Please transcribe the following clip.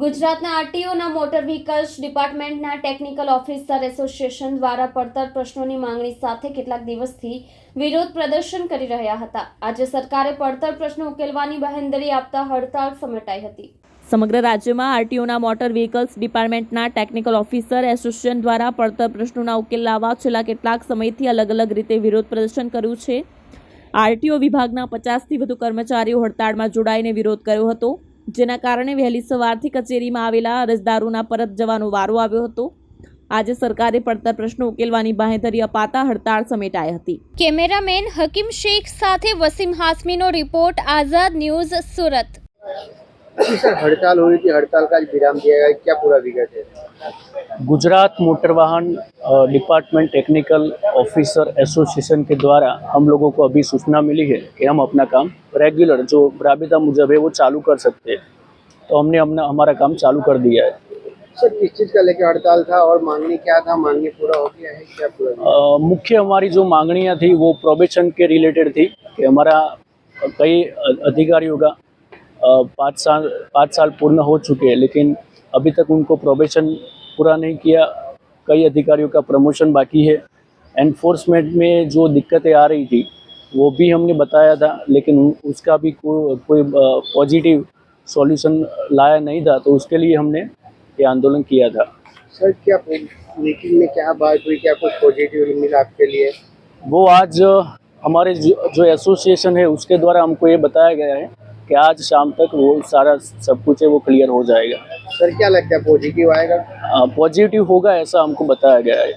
ગુજરાતના આરટીઓના motor vehicles ડિપાર્ટમેન્ટના ટેકનિકલ ઓફિસર એસોસિએશન દ્વારા પડતર પ્રશ્નોની માંગણી સાથે કેટલાક દિવસથી વિરોધ પ્રદર્શન કરી રહ્યા હતા. આજે સરકારે પડતર પ્રશ્નો ઉકેલવાની બહેંદરી આપતા હડતાળ સમેટાઈ હતી. સમગ્ર રાજ્યમાં આરટીઓના મોટર વ્હીકલ્સ ડિપાર્ટમેન્ટના ટેકનિકલ ઓફિસર એસોસિએશન દ્વારા પડતર પ્રશ્નોના ઉકેલ લાવવા છેલ્લા કેટલાક સમયથી અલગ અલગ રીતે વિરોધ પ્રદર્શન કર્યું છે. આરટીઓ વિભાગના પચાસથી વધુ કર્મચારીઓ હડતાળમાં જોડાઈને વિરોધ કર્યો હતો. જેના કારણે વહેલી સવારથી કચેરીમાં આવેલા અરજદારોના પરત જવાનો વારો આવ્યો હતો. આજે સરકારે પડતર પ્રશ્નો ઉકેલવાની બાહેંધરી અપાતા હડતાળ સમેટાઈ હતી. કેમેરામેન હકીમ શેખ સાથે વસીમ હાસમીનો રિપોર્ટ આઝાદ ન્યૂઝ સુરત. जी सर हड़ताल हो रही थी हड़ताल का विराम दिया गया क्या पूरा विगत है गुजरात मोटर वाहन डिपार्टमेंट टेक्निकल ऑफिसर एसोसिएशन के द्वारा हम लोगों को अभी सूचना मिली है कि हम अपना काम रेगुलर जो राबिता मुजब है वो चालू कर सकते हैं। तो हमने अपना हमारा काम चालू कर दिया है। सर किस चीज़ का लेके हड़ताल था और मांगनी क्या था? मांगनी पूरा हो गया है क्या पूरा? मुख्य हमारी जो मांगनियाँ थी वो प्रोबेशन के रिलेटेड थी कि हमारा कई अधिकारियों का पाँच साल पाँच साल पूर्ण हो चुके हैं लेकिन अभी तक उनको प्रोबेशन पूरा नहीं किया। कई अधिकारियों का प्रमोशन बाकी है। एनफोर्समेंट में जो दिक्कतें आ रही थी वो भी हमने बताया था लेकिन उसका भी को, कोई पॉजिटिव सॉल्यूशन लाया नहीं था तो उसके लिए हमने ये आंदोलन किया था। सर क्या मीटिंग में क्या बात हुई? क्या कुछ पॉजिटिव मिला आपके लिए? वो आज हमारे जो जो एसोसिएशन है उसके द्वारा हमको ये बताया गया है कि आज शाम तक वो सारा सब कुछ है वो क्लियर हो जाएगा। सर क्या लगता है पॉजिटिव आएगा? पॉजिटिव होगा ऐसा हमको बताया गया है।